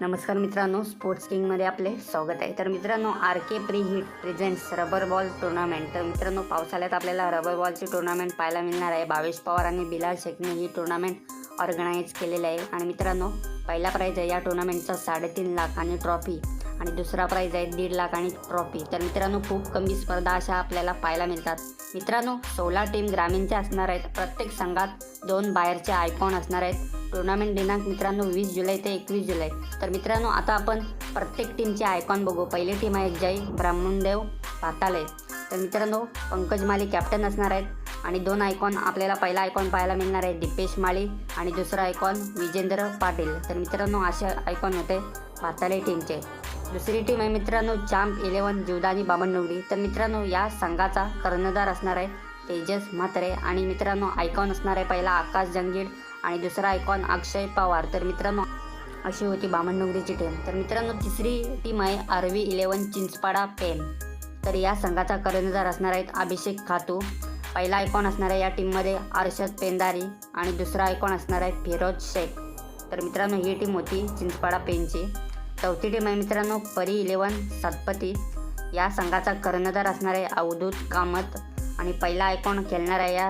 नमस्कार मित्रांनो स्पोर्ट्स किंगमध्ये आपले स्वागत आहे. तर मित्रांनो R K pre hit presents rubber ball tournament तर मित्रांनो पावसाळ्यात आपल्याला रबर बॉलची टुर्नामेंट पाहायला मिळणार आहे. भावेश पवार आणि बिलाल शेखने ही टुर्नामेंट ऑर्गनाईज केलेली आहे. आणि मित्रांनो पहिला प्राईज आहे या टुर्नामेंटचा साडेतीन लाख आणि ट्रॉफी आणि दुसरा प्राईज आहे दीड लाख आणि ट्रॉफी तर मित्रांनो खूप कमी स्पर्धा अशा आपल्याला पाहायला मिळतात. मित्रांनो सोळा टीम ग्रामीणच्या असणार आहेत. प्रत्येक संघात दोन बाहेरचे आयकॉन असणार आहेत. टुर्नामेंट दिनांक मित्रांनो वीस जुलै ते एकवीस जुलै. तर मित्रांनो आता आपण प्रत्येक टीमचे आयकॉन बघू. पहिली टीम आहे जय ब्राह्मणदेव पाताले. तर मित्रांनो पंकज माली कॅप्टन असणार आहेत. आणि दोन आयकॉन आपल्याला पहिला आयकॉन पाहायला मिळणार आहे दीपेश माळी. आणि दुसरा आयकॉन विजेंद्र पाटील. तर मित्रांनो असे आयकॉन होते पाताले टीमचे दुसरी टीम आहे मित्रांनो चाम्प इलेवन जीवदानी बाबनडोंगरी तर मित्रांनो या संघाचा कर्णधार असणार आहे तेजस म्हात्रे. आणि मित्रांनो आयकॉन असणार आहे पहिला आकाश जंगीड आणि दुसरा आयकॉन अक्षय पवार. तर मित्रांनो अशी होती बामणनगरीची टीम तर मित्रांनो तिसरी टीम आहे आरवी इलेवन चिंचपाडा पेन तर या संघाचा कर्णधार असणार आहेत अभिषेक खातू. पहिला आयकॉन असणार आहे या टीममध्ये अर्षद पेंदारी आणि दुसरा आयकॉन असणार आहे फिरोज शेख. तर मित्रांनो ही टीम होती चिंचपाडा पेनची चौथी टीम आहे मित्रांनो परी इलेवन सतपती या संघाचा कर्णधार असणार आहे अवधूत कामत. आणि पहिला आयकॉन खेळणार आहे या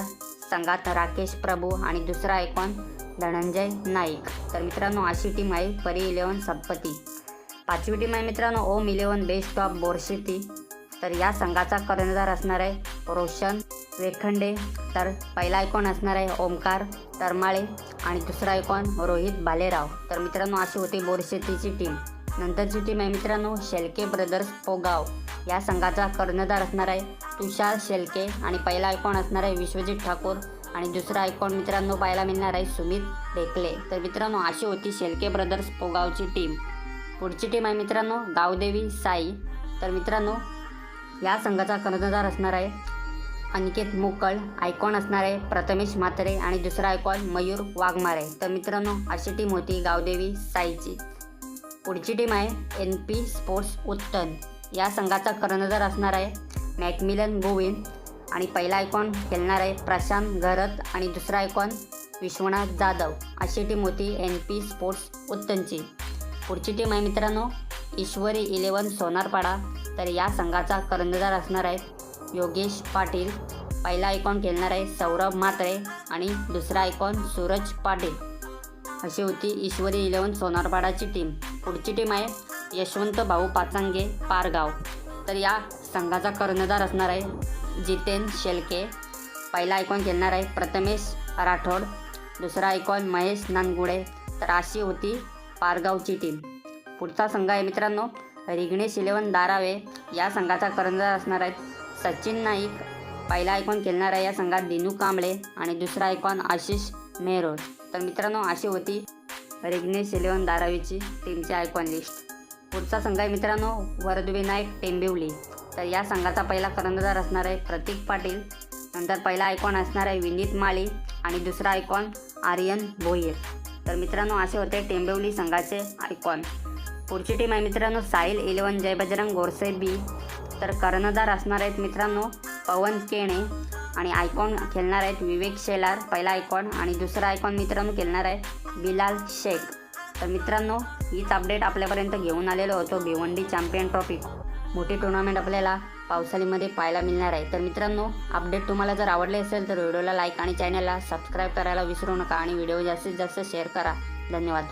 संघात राकेश प्रभू आणि दुसरा आयकॉन धनंजय नाईक. तर मित्रांनो अशी टीम आहे परी इलेवन सतपती पाचवी टीम आहे मित्रांनो Om eleven best of Borsheti. तर या संघाचा कर्णधार असणार आहे रोशन वेखंडे. तर पहिला आयकॉन असणार आहे ओमकार तरमाळे आणि दुसरा आयकॉन रोहित भालेराव तर मित्रांनो अशी होती बोरशेतीची टीम. नंतरची टीम आहे मित्रांनो शेलके ब्रदर्स पोगाव या संघाचा कर्णधार असणार आहे तुषार शेलके आणि पहिला आयकॉन असणार आहे विश्वजित ठाकूर आणि दुसरा आयकॉन मित्रांनो पाहायला मिळणार आहे सुमित ढेकले तर मित्रांनो अशी होती शेलके ब्रदर्स पोगावची टीम पुढची टीम आहे मित्रांनो गावदेवी साई. तर मित्रांनो या संघाचा कर्णधार असणार आहे अनिकेत मोकळ आयकॉन असणार आहे प्रथमेश म्हात्रे आणि दुसरा आयकॉन मयूर वाघमारे. तर मित्रांनो अशी टीम होती गावदेवी साईची. पुढची टीम आहे एन पी स्पोर्ट्स उत्तन या संघाचा कर्णधार असणार आहे मॅकमिलन गोविंद आणि पहिला आयकॉन खेळणार आहे प्रशांत घरत आणि दुसरा आयकॉन विश्वनाथ जाधव. अशी टीम होती एन पी स्पोर्ट्स उत्तनची पुढची टीम आहे मित्रांनो ईश्वरी इलेवन सोनारपाडा. तर या संघाचा कर्णधार असणार आहे योगेश पाटील. पहिला आयकॉन खेळणार आहे सौरभ म्हात्रे आणि दुसरा आयकॉन सूरज पाटील. अशी होती ईश्वरी इलेवन सोनारपाडाची टीम पुढची टीम आहे यशवंत भाऊ पाचांगे पारगाव. तर या संघाचा कर्णधार असणार आहे जितेन शेलके. पहिला आयकॉन खेळणार आहे प्रथमेश राठोड. दुसरा आयकॉन महेश नानगुडे. तर अशी होती पारगावची टीम पुढचा संघ आहे मित्रांनो रिग्णेश इलेवन दारावे. या संघाचा कर्णधार असणार आहेत सचिन नाईक. पहिला आयकॉन खेळणार आहे या संघात दिनू कांबळे आणि दुसरा आयकॉन आशिष मेहरोड तर मित्रांनो अशी होती रिग्नेश इलेवन धारावीची टीमची आयकॉन लिस्ट पुढचा संघ आहे मित्रांनो वरदविनायक टेंबिवली. तर या संघाचा पहिला कर्णधार असणार आहे प्रतीक पाटील. नंतर पहिला आयकॉन असणार आहे विनीत माळी आणि दुसरा आयकॉन आर्यन भोईर. तर मित्रांनो असे होते टेंबिवली संघाचे आयकॉन पुढची टीम आहे मित्रांनो साहिल इलेवन जयबजरंग गोरसे बी. तर कर्णधार असणार आहेत मित्रांनो पवन केणे. आणि आयकॉन खेळणार आहेत विवेक शेलार पहिला आयकॉन आणि दुसरा आयकॉन मित्रांनो खेळणार आहे बिलाल शेख. तर मित्रांनो हीच अपडेट आपल्यापर्यंत घेऊन आलेलो होतो भिवंडी चॅम्पियन ट्रॉफी मोठी टुर्नामेंट आपल्याला पावसाळीमध्ये पाहायला मिळणार आहे. तर मित्रांनो अपडेट तुम्हाला जर आवडले असेल तर व्हिडिओला लाईक आणि चॅनलला सबस्क्राईब करायला विसरू नका आणि व्हिडिओ जास्तीत जास्त शेअर करा. धन्यवाद.